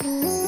ค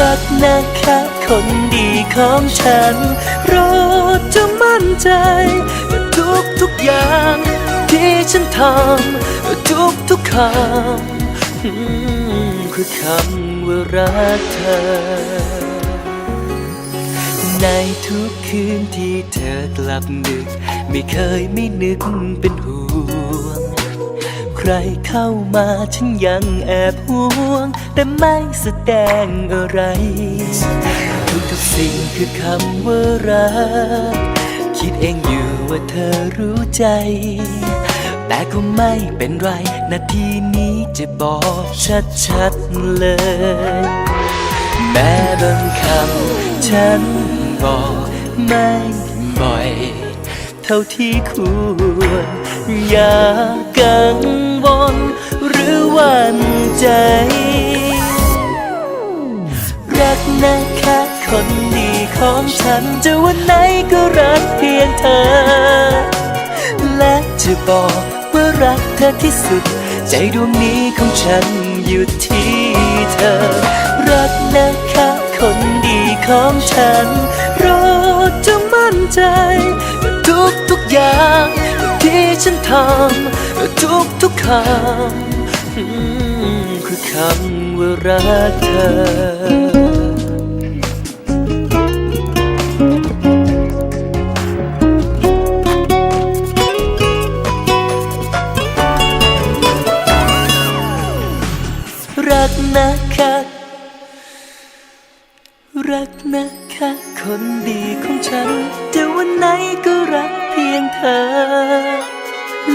รักนะคะ คนดีของฉันโปรดจงมั่นใจว่าทุกทุกอย่าง ที่ฉันทำทุกทุกคำอืมคือคำว่ารักเธอในทุกคืนที่เธอกลับดึก ไม่เคยไม่นึกเป็นห่วง ใครเข้ามาฉันยังแอบห่วง แต่ไม่แสดงอะไรทุกทุกๆสิ่งคือคำว่ารัก คิดเองอยู่ว่าเธอรู้ใจ แต่ก็ไม่เป็นไร นาทีนี้จะบอกชัดๆเลย แม้บางคำฉันบอกไม่บ่อย ท่าที่ควร อย่ากังวลหรือวันใจ รักนะคะคนดีของฉันจะวันไหนก็รักเพียงเธอ และจะบอกว่ารักเธอที่สุด ใจดวงนี้ของฉันอยู่ที่เธอ รักนะคะคนดีของฉัน อย่างที่ฉันทำทุกทุกๆคำคือคำว่ารักเธอรักนะคะรักนะ คะคนดีของฉัน จะวันไหนก็รักเพียงเธอ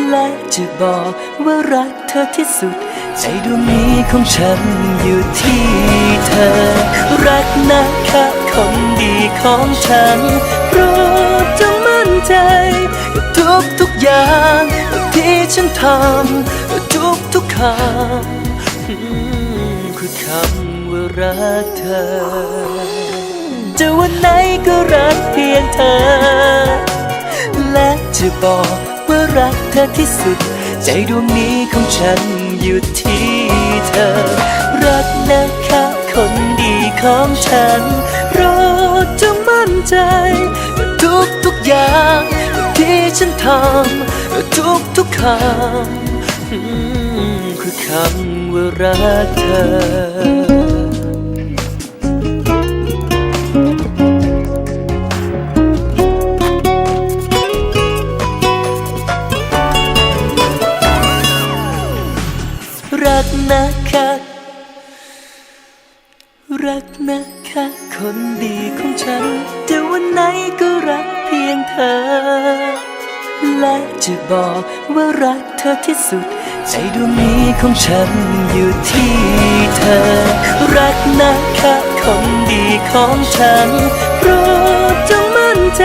และจะบอกว่ารักเธอที่สุด ใจดวงนี้ของฉันอยู่ที่เธอ รักนะคะคนดีของฉันโปรดจงมั่นใจทุกทุกๆอย่างที่ฉันทำทุกทุกๆคำคือคำว่ารักเธอ วันไหนก็รักเพียงเธอ และจะบอกว่ารักเธอที่สุด ใจดวงนี้ของฉันอยู่ที่เธอ รักนะคะคนดีของฉันโปรดจงมั่นใจ ทุกทุกๆอย่างที่ฉันทำทุกทุกๆคำคือคำว่ารักเธอ รักนะคะ รักนะคะ คนดีของฉันจะวันไหนก็รักเพียงเธอ และจะบอกว่ารักเธอที่สุด ใจดวงนี้ของฉันอยู่ที่เธอ รักนะคะ คนดีของฉันโปรดจงมั่นใจ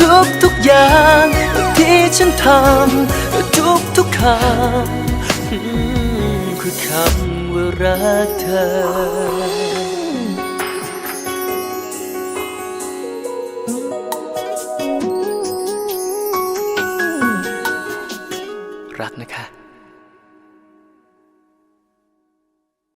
ทุกทุกๆอย่างที่ฉันทำทุกทุกๆคำ รักเธอรักนะคะ